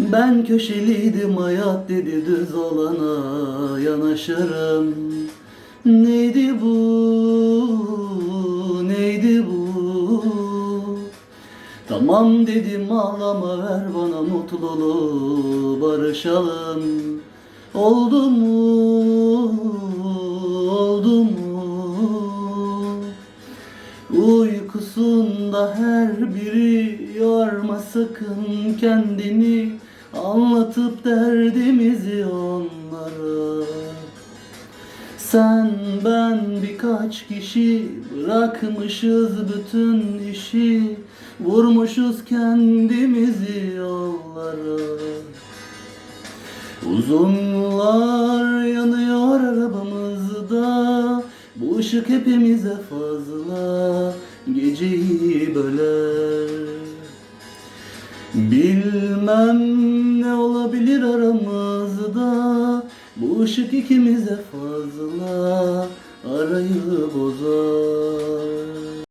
Ben köşeliydim hayat dedi düz olana yanaşırım. Neydi bu, neydi bu? Tamam dedim ağlama ver bana mutluluğu barışalım. Oldu mu, oldu mu Uykusunda her biri yorma sakın kendini. Anlatıp derdimizi onlara. Sen ben birkaç kişi bırakmışız bütün işi. Vurmuşuz kendimizi yollara. Uzunlar yanıyor arabamızda Bu ışık hepimize fazla Geceyi böler Bilmem ne olabilir aramızda Bu ışık ikimize fazla Arayı bozar